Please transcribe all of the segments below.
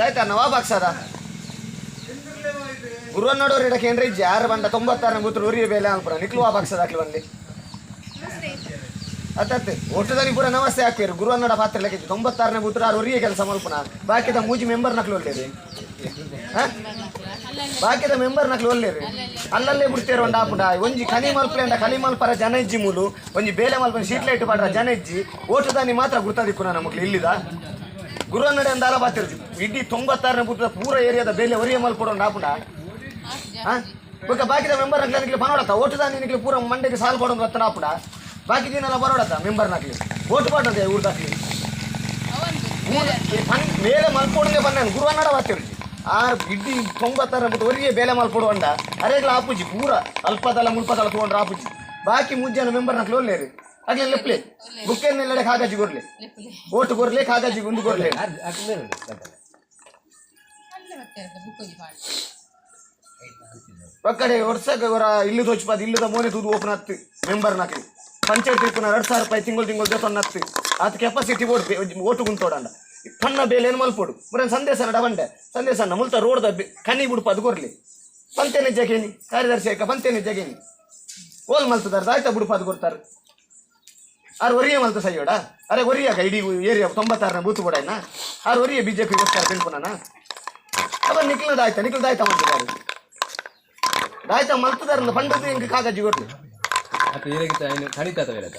ದಾಯ್ತಾ ನವಾಬ್ ಹಾಕ್ಸದ ಗುರುವನ್ನೋಡವ್ರು ಇಡಕ್ಕೆ ಏನ್ರಿ? ಯಾರು ಬಂದ ತೊಂಬತ್ತಾರು ನಂಗೆ ಗೊತ್ತು ಊರಿಗೆ ಬೇಲೆ ಅನ್ಪುರ ನಿಕ್ಲು ವಾಬ್ ಹಾಕ್ಸದ ಹಾಕ್ಲಿ ಬಂದು ಅತ್ತೆ ಒಟ್ಟದಲ್ಲಿ ಪೂರ ನಮಸ್ತೆ ಹಾಕ್ತೀರಿ. ಗುರುವನ್ನಡ ಪಾತ್ರ ಲೆಕ್ಕ ತೊಂಬತ್ತಾರನೇ ಬೂತ್ರ ಆರು ಉರಿಯ ಕೆಲಸ ಮಲ್ಪನ? ಬಾಕಿದ ಮೂಜಿ ಮೆಂಬರ್ ನಕ್ಲು ಒಳ್ಳೇರಿ. ಬಾಕಿದ ಮೆಂಬರ್ ನಕ್ಲು ಒಳ್ಳೇರಿ. ಅಲ್ಲಲ್ಲೇ ಬಿಡ್ತೀರ ಒಂದು ಆಪುಡ ಒಂಜಿ ಕನಿ ಮಲ್ಪಲೆ ಅಂಡ ಕನಿ ಮಲ್ಪರ ಜನ ಇಜ್ಜಿ ಮೂಲು. ಒಂಜಿ ಬೇಲೆ ಮಲ್ಪನ ಶೀಟ್ಲೈಟ್ ಪಾಡ್ರ ಜನ ಇಜ್ಜಿ ಓಟದಾನಿ ಮಾತ್ರ ಗುರ್ತಾದಿಕ್ಕು ನಾನು ಮಕ್ಳು ಇಲ್ಲಿದ? ಗುರುವನ್ನಡೆ ಅಂದ ಅಲ ಬಾತಿರ್ಜಿ. ಇಡೀ ತೊಂಬತ್ತಾರನೇ ಬೂತ್ರ ಪೂರ ಏರಿಯಾದ ಬೇಲೆ ಒರಿಯ ಮಲ್ಪಡೋಂಡು ಆಪುಂಡ ಹಾ? ಬೊಕ್ಕ ಬಾಕಿದ ಮೆಂಬರ್ ನಿಕ್ಲೆ ಪನೋಡತ್ತ ಓಟದಾನಿ ನಿಕ್ಲೆ ಪೂರ ಮಂಡೆಗೆ ಸಾಲ್ ಕೊಡೋದು ಬತ್ತನ ಆಪುಂಡ ಬಾಕಿ ದಿನೆಲ್ಲ ಬರೋಡತ್ತ ಮೆಂಬರ್ ನಕ್ಲಿ. ಓಟ್ ಪಾಡದೆ ಊರ್ದಾಕ್ಲಿ ಮೇಲೆ ಮಲ್ಪೊಡಂಗೆ ಬಂದಾನು ಗುರುವನ್ನಡ ಬಾತಿರ್ತೀವಿ ಆ ಇಡ್ಡಿ ತೊಂಬತ್ತಾರ ಬಿಟ್ಟು ಒರಿಗೆ ಬೇಲೆ ಮಲ್ಪೊಡುವಂಡ ಅರೆಗ್ಲ ಆಪುಜಿ ಪೂರ, ಅಲ್ಪದಲ್ಲ ಮುಲ್ಪದಲ್ಲ ತೊಗೊಂಡ್ರೆ ಆಪುಜಿ. ಬಾಕಿ ಮುಜ್ಜನ ಮೆಂಬರ್ ನಕ್ಲು ಒಲ್ಲೇರಿ ಆಗ್ಲಿ ಲೆಪ್ಲೆ. ಬುಕ್ಕೆನ್ನೆಲ್ಲಡೆ ಕಾಗಜಿ ಕೊರ್ಲೆ ಓಟು ಕೊರ್ಲೆ ಕಾಗಜಿ ಗುಂದು ಕೊರ್ಲೆ ಒಕ್ಕಡೆ ವರ್ಷಕ್ಕೆ ಅವರ ಇಲ್ಲು ತೋಚ್ಪಾದ ಇಲ್ಲದ ಮೋನೆ ತೂದು ಓಪನ್ ಆಗ್ತಿ ಮೆಂಬರ್ ನಾಕಿ ಪಂಚಾಯತ್ ತಿಕ್ಕುನ ಎರಡು ಸಾವಿರ ರೂಪಾಯಿ ತಿಂಗಳು ತಿಂಗಳು ದೇತೊಂದು ಹತ್ತು ಅದು ಕೆಪಾಸಿಟಿ ಓಟ್ ಓಟು ಗುಂತೋಡಂಡ ಪಣ್ಣ ಬೇಲೆ ಏನು ಮಲ್ಪೋಡು? ಬರ ಸಂದೇಶ ನಡ ಬಂಡೆ ಸಂದೇಶ ಮುಲ್ತ ರೋಡ್ದ ಕನಿ ಬಿಡುಪ ಅದು ಕೊರ್ಲಿ ಪಂತೇನೆ ಜಗೇನಿ ಕಾರ್ಯದರ್ಶಿ ಆಯ್ಕ ಪಂತೇನೆ ಜಗೇನಿ. ಓಲ್ ಮಲ್ತದಾರ್ದು ಆಯ್ತಾ ಬಿಡುಪ ಅದು ಕೊಡ್ತಾರೆ ಆರು ಒರಿಯ ಮಲ್ತ ಸೈಯೋಡ ಅರೆ ಒರಿಯಾಗ ಇಡೀ ಏರಿಯಾ ತೊಂಬತ್ತಾರನೇ ಬೂತ್ ಕೂಡ ಆರು ಒರಿಯ ಬಿ ಜೆ ಪಿ ಗೊತ್ತಾರ ತಿಳ್ಕೊನ ಅವ ನಿಕ್ಲದ ಆಯ್ತಾ ನಿಕ್ಲದ ಆಯ್ತಾ ಮಾಡ್ತಿದ್ದಾರೆ ಆಯ್ತಾ ಮಲ್ತದಾರ ಪಂಡದ ಹಿಂಗೆ ಕಾಗಜಿ ಕೊಟ್ಟು ಮತ್ತೆ ಈರಗಿತ್ತ ಏನು ಕಣಿತ ತವೇರತ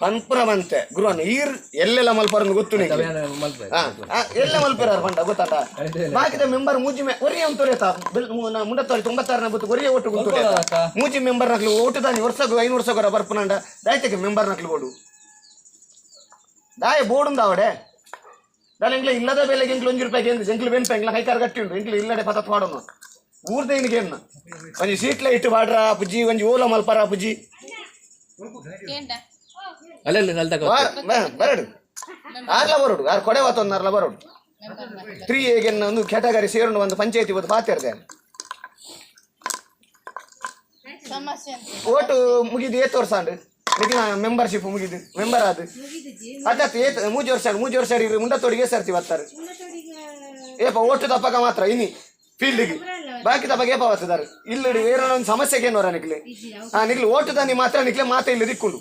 ಪಂಪುರವಂತೆ ಗುರುವನ್ನ ಈರ್ ಎಲ್ಲೆಲ್ಲ ಮಲ್ಪರ್ ಗೊತ್ತು ನಿಂಗೆ? ಹಾ, ಎಲ್ಲ ಮಲ್ಪಿರಾರ ಬಂಡ ಗೊತ್ತಾಟ ಬಾಕಿದ ಮೆಂಬರ್ ಮೂಜಿ ಮೆ ಒರಿಯ ಅಂತ ತೊರೆತ ಮುಂಡತ್ತೋರಿ ತೊಂಬತ್ತಾರ ಬತ್ತು ಒರಿಯ ಒಟ್ಟು ಗೊತ್ತು ಮೂಜಿ ಮೆಂಬರ್ ನಕ್ಲು ಓಟು ದಾನಿ ವರ್ಷಕ್ಕೆ ಐನೂರು ವರ್ಷಕ್ಕೆ ಬರ್ಪನಂಡ ದಾಯ್ತಕ್ಕೆ ಮೆಂಬರ್ ನಕ್ಲು ಓಡು ದಾಯ ಬೋಡುಂದ ಅವಡೆ ದಾಲ ಎಂಗ್ಲ ಇಲ್ಲದ ಬೆಲೆಗೆ ಎಂಕ್ಲು ಒಂಜಿ ರೂಪಾಯಿ ಎಂದು ಎಂಗ್ಲು ಬೆನ್ಪ ಎಂಗ್ಲ ಕೈಕಾರ ಗಟ್ಟಿ ಉಂಟು ಎಂಗ್ಲು ಇಲ್ಲಡೆ ಪತತ್ ಮಾಡೋಣ ಊರ್ದೇನಿಗೆ ಏನ ಒಂಜಿ ಸೀಟ್ಲ ಇಟ್ಟು ಬಾಡ್ರ ಪುಜಿ ಒಂಜಿ ಓಲ ಮಲ್ಪರ ಪುಜಿ ಅಲ್ಲ ಅಲ್ಲಿ ತಕ ವಾರ ಬ- ಬರಡು ಆರ್ಲ ಬರೋಡು ಆರು ಕೊಡೆ ಒಂದು ಆರ್ಲ ಬರೋಡು? ತ್ರೀ ಹೇಗೆ ಒಂದು ಕ್ಯಾಟಗರಿ ಸೇರೋಣ ಒಂದು ಪಂಚಾಯತಿ ಒಂದು ಪಾತಿರ್ದೆ ಓಟು ಮುಗಿದು ಏತ್ ವರ್ಷ ಅಂಡು ಮೆಂಬರ್ಶಿಪ್ ಮುಗಿದು ಮೆಂಬರ್ ಆದು. ಅದಾತ್ ಏತ್ ಮೂಜಿ ವರ್ಷ ಮೂಜಿ ವರ್ಷ ಇರು ಮುಂಡತ್ತೋಡಿಗೆ ಸರ್ತಿ ಬರ್ತಾರೆ ಏಪ ಓಟು ದಪ್ಪಕ ಮಾತ್ರ ಇನಿ ಫೀಲ್ಡ್ಗೆ ಬಾಕಿ ತಪ್ಪಗೆ ಏಪ ಬರ್ತದಾರೆ ಇಲ್ಲಿ ಏನೋ ಒಂದು ಸಮಸ್ಯೆಗೆ ಏನೋರ ನಿಕ್ಲೆ? ಹಾ ನಿಕ್ಲಿ ಓಟು ದಾನಿ ಮಾತ್ರ ನಿಕ್ಲೆ ಮಾತ ಇಲ್ಲಿ ದಿಕ್ಕುಂಡು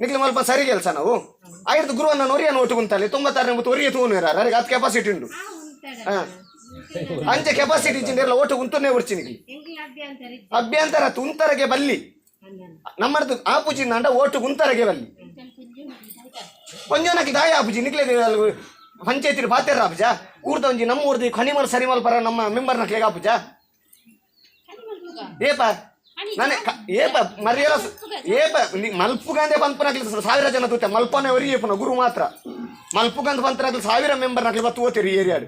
ನಿಕ್ಲಿ ಮಲ್ಪ ಸರಿ ಕೆಲಸ ನಾವು? ಆಯ್ತು ಗುರುವನ್ನ ಅನ್ನ ಒಟ್ಟು ಕುಂತಲ್ಲಿ ತೊಂಬತ್ತಾರನೇ ಮತ್ತು ಒರಿಯ ತೂನು ಇರಾರ. ಅದಕ್ಕೆ ಅದು ಕೆಪಾಸಿಟಿ ಉಂಟು. ಹಾ. ಅಂಚೆ ಕೆಪಾಸಿಟಿ ಇಚ್ಚಿಂದಿರಲ್ಲ ಒಟ್ಟು ಕುಂತುನೇ ಉರ್ಚಿ ನಿಕ್ಲಿ. ಅಭ್ಯಂತರ ತುಂತರಗೆ ಬಲ್ಲಿ. ನಮ್ಮದು ಆಪುಜಿ ನಂಡ ಓಟು ಗುಂತರಗೆ ಬಲ್ಲಿ. ಕೊಂಜನಕ್ಕೆ ದಾಯ ಆಪುಜಿ. ನಿಕ್ಲೆ ಪಂಚಾಯತಿ ಬಾತೆರ ಆಪುಜ? ಊರ್ದ ಒಂಜಿ ನಮ್ಮ ಊರ್ದಿ ಖನಿಮಲ್ ಸರಿಮಲ್ ಪರ ನಮ್ಮ ಮೆಂಬರ್ ನಕ್ಲೆಗ ಆಪುಜ? ಏಪ? ನಾನೇ ಏ ಏಪ ಮರ್ಯಾದ ಏಪ ಮಲ್ಪುಗಂದೆ ಪಂಪನಕ್ಲಿ ಸಾವಿರ ಜನ ತೂತೆ ಮಲ್ಪನ ಅವರಿಗೆ ಏಪನ ಗುರು ಮಾತ್ರ. ಮಲ್ಪುಗಂದ ಪಂಪನಕ್ಲಿ ಸಾವಿರ ಮೆಂಬರ್ ನಕ್ಲಿ ಬತ್ತು ಓದ್ತೀರಿ ಏರಿಯಾಡು.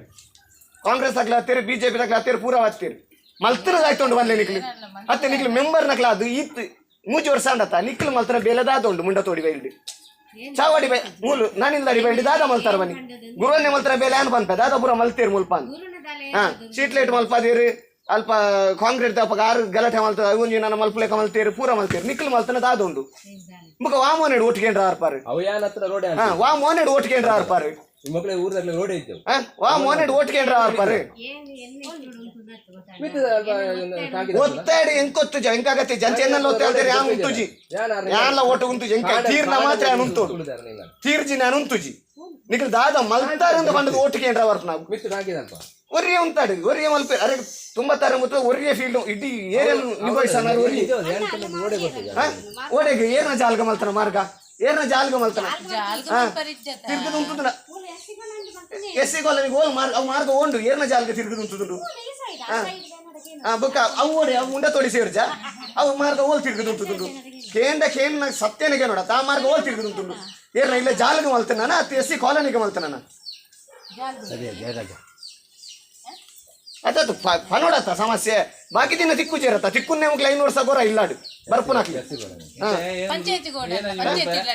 ಕಾಂಗ್ರೆಸ್ ಆಗ್ಲಿ ಹತ್ತೀರಿ ಬಿಜೆಪಿ ಆಗ್ಲಿ ಹತ್ತೀರಿ ಪೂರ ಹತ್ತೀರಿ ಮಲ್ತರ ಆಯ್ತೊಂಡು ಬಂದ್ಲೆ ನಿಕ್ಲಿ ಅತ್ತೆ ನಿಕ್ಲಿ ಮೆಂಬರ್ ನಕ್ಲ ಅದು ಈತ್ ಮೂಜಿ ವರ್ಷ ಅಂಡತ್ತ ನಿಕ್ಲು ಮಲ್ತರ ಬೇಲದಾದೊಂಡು ದಾದೊಂಡು ಮುಂಡ ತೋಡಿ ಬೈಲ್ಡಿ ಚಾವಡಿ ಬೈ ಮೂಲು ನಾನಿಂದ ಅಡಿ ಬೈಲ್ಡಿ ದಾದ ಮಲ್ತಾರ ಬನ್ನಿ. ಗುರುವನ್ನೇ ಮಲ್ತರ ಬೇಲೆ ಅನ್ ಬಂದ ದಾದ ಪೂರ ಮಲ್ತೀರಿ ಮುಲ್ಪ ಹಾ ಹಾ ಸೀಟ್ಲೇಟ್ ಮಲ್ಪದಿರಿ. ಅಲ್ಪ ಕಾಂಕ್ರೀಟ್ ದಪ್ಪ ಆರು ಗಲಾಟೆ ಮಲ್ತದ ಒಂಜಿ ನನ್ನ ಮಲ್ಪುಲೆಕ ಮಲ್ತೀರಿ ಪೂರ ಮಲ್ತೀರಿ ನಿಕ್ಲು ಮಲ್ತನ ದಾದೊಂಡು ಮುಖ ವಾಮೋನೆಡು ವಾ ಆರ್ಪಾರು. ಹಾ ವಾ ಮೋನೆಡ್ ಒಟ್ಟಿಗೆಂಡ್ರ ಆರ್ಪಾರು. ಮಕ್ಕಳು ಊರದಲ್ಲಿ ರೋಡೆ ಹಾ ವಾ ಮೋನೆಡ್ ಒಟ್ಟಿಗೆಂಡ್ರ ಆರ್ಪಾರು. ಒತ್ತಾಡಿ ಎಂಕೊತ್ತು ಎಂಕಾಗತ್ತೆ ಜಂಚ ಎನ್ನಲ್ಲ ಒತ್ತಾಡ್ತಾರೆ ಯಾನ್ ಉಂತುಜಿ. ಯಾನ್ಲ ಒಟ್ಟು ಉಂತುಜಿ? ಎಂಕ ತೀರ್ನ ಮಾತ್ರ ಯಾನ್ ಉಂತು ತೀರ್ಜಿ ನಾನು. ಉಂತುಜಿ? ನಿಕ್ಲು ದಾದ ಮಲ್ತಾರೆ ಅಂತ ಬಂದದ್ದು ಒಟ್ಟಿಗೆ ಏನ್ರ ವರ್ತ ನಾವು ಒರಿಯ ಉಂತಾಡಿ ಒರಿಯ ಮಲ್ಪೆ ಅರೆ ತುಂಬತ್ತಾರ ಮತ್ತು ಒರಿಯ ಫೀಲ್ಡ್ ಇಡೀ ಏರಿಯಲ್ ಹಾ? ಓಡೆಗೆ ಏನ ಜಾಲ್ಗ ಮಲ್ತನ ಮಾರ್ಗ? ಏನ ಜಾಲ್ಗ ಮಲ್ತನ? ತಿರ್ಗದು ಉಂಟುದ ಎಸ್ ಸಿ ಕಾಲನಿಗೆ ಹೋಗಿ ಮಾರ್ಗ ಅವು ಮಾರ್ಗ ಉಂಡು ಏನ ಜಾಲ್ಗ ತಿರ್ಗದು ಉಂಟುದು ಹಾ? ಬೊಕ್ಕ ಅವು ಓಡಿ ಅವು ಉಂಡ ತೋಡಿ ಸೇರ್ಜ? ಅವು ಮಾರ್ಗ ಹೋಲ್ ತಿರ್ಗದು ಉಂಟುದು ಕೇಂದ ಕೇನ್ ಸತ್ಯನಿಗೆ ನೋಡ ತಾ ಮಾರ್ಗ ಹೋಲ್ ತಿರ್ಗದು ಉಂಟುಂಡು ಏನ ಇಲ್ಲ ಜಾಲ್ಗ ಮಲ್ತನ ಅತ್ತು ಎಸ್ ಸಿ ಕಾಲನಿಗೆ ಮಲ್ತನ ಸರಿ ಜಯರಾಜ? ಅದತ್ತು ಪನೋಡತ್ತ ಸಮಸ್ಯೆ. ಬಾಕಿ ದಿನ ತಿಕ್ಕು ಜೇರತ್ತ. ತಿಕ್ಕುನ್ನೇ ಮುಗ್ಲ ಐನೂರು ವರ್ಷ ಗೋರ ಇಲ್ಲಾಡು ಬರ್ಪುನಾಕ್ಲಿ ಹಾ. ಪಂಚಾಯತಿ ಗೋಡ ಪಂಚಾಯತಿ ಇಲ್ಲ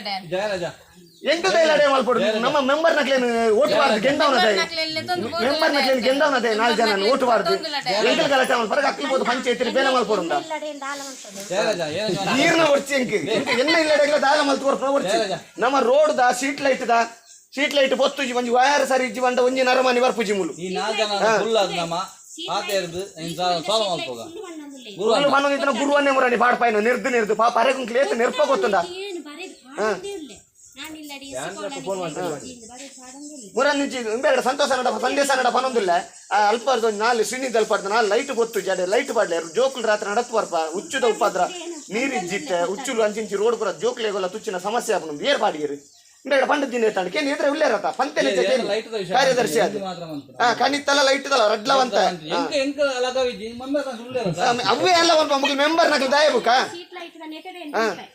ಬರ್ಪುನ ಇಲ್ಲಡೆ ಮಲ್ಪಡು ನಮ್ಮ ಮೆಂಬರ್ ನಕ್ಲೇನು ಓಟ್ ಬಾರ್ದು ಗೆಂಡವನದೆ ಮೆಂಬರ್ ನಕ್ಲೇನು ಗೆಂಡವನದೆ ನಾಲ್ಕು ಜನ ಓಟ್ ಬಾರ್ದು ಎಂಟು ಗಲಾಟೆ ಹೊರಗೆ ಅಕ್ಕಿಬೋದು ಪಂಚಾಯತಿ ಬೇರೆ ಏನು ನೀರ್ನ ಹೊಡ್ಸಿ ಎಂಕ್ ಎನ್ನ ಇಲ್ಲಡೆಗ್ಲ ದಾಲ ಮಲ್ತು ನಮ್ಮ ರೋಡ್ ದ ಸೀಟ್ ಲೈಟ್ ದ ಸೀಟ್ ಲೈಟ್ ಬೊತ್ತುಜಿ ಒಂಜಿ ವಯರ್ ಸರಿ ಇಜ್ಜಿ ಬಂಡ ಒಂಜಿ ನರಮನಿ ಬರ್ಪುಜಿ ಮುಲು ಈ ನಾಲ್ಕು ಜನ ಫುಲ್ ಆದ್ ನಮ್ಮ ಆತ ಇರ್ದು ಸಾಲ್ವ್ ಮಾಡ್ಕೋಗ. ಗುರು ಗುರುವನ್ನೇ ಮುರಣಿ ಪಾಡ್ಪಾಯಿನ ನಿರ್ದು ನಿರ್ದು. ಪಾಪ ಅರೆಗುಂ ಕ್ಲೇತ್ ನೆರ್ಪ ಗೊತ್ತುಂಡ ಮುರನ್ నుంచి ಬೇಡ ಸಂತೋಷ ನಡ ಸಂದೇಶ ನಡ ಪನೊಂದಿಲ್ಲ ಅಲ್ಪ ನಾಲ್ ಶ್ರೀನಿಧಿ ಅಲ್ಪ ನಾಲ್ ಲೈಟ್ ಗೊತ್ತು ಜಾಡೆ ಲೈಟ್ ಬಾಡ್ಲೆ. ಜೋಕುಲು ರಾತ್ರಿ ನಡತ್ ಬರ್ಪ ಉಚ್ಚುದ ಉಪದ್ರ. ನೀರಿಜ್ಜಿಟ್ಟೆ ಉಚ್ಚುಲು ಅಂಚಿಂಚಿ ರೋಡ್ ಪುರ ಜೋಕ್ಲೆಗೊಲ್ಲ ತುಚ್ಚಿನ ಸಮಸ್ಯೆ ಆಪನು ಬೇರ್ ಬಾಡಿಗಿರಿ ಬೇಡ ಪಂಡ ದಿನ ಕೇನ್ ಎದ್ರೆ ಉಳ್ಳೇ ರಥ ಪಂತೆ ಕಾರ್ಯದರ್ಶಿ ಅದು. ಹಾ ಕಣ್ಣಿತ್ತಲ್ಲ ಲೈಟ್ ಇದಲ್ಲ ರಡ್ಲವಂತ ಅವೇ ಎಲ್ಲ ಒಂದು ಮೆಂಬರ್ ನಕಲ್ ದಾಯಬುಕ ಸೀಟ್ ಲೈಟ್ ನೆಟ್ಟಡೆ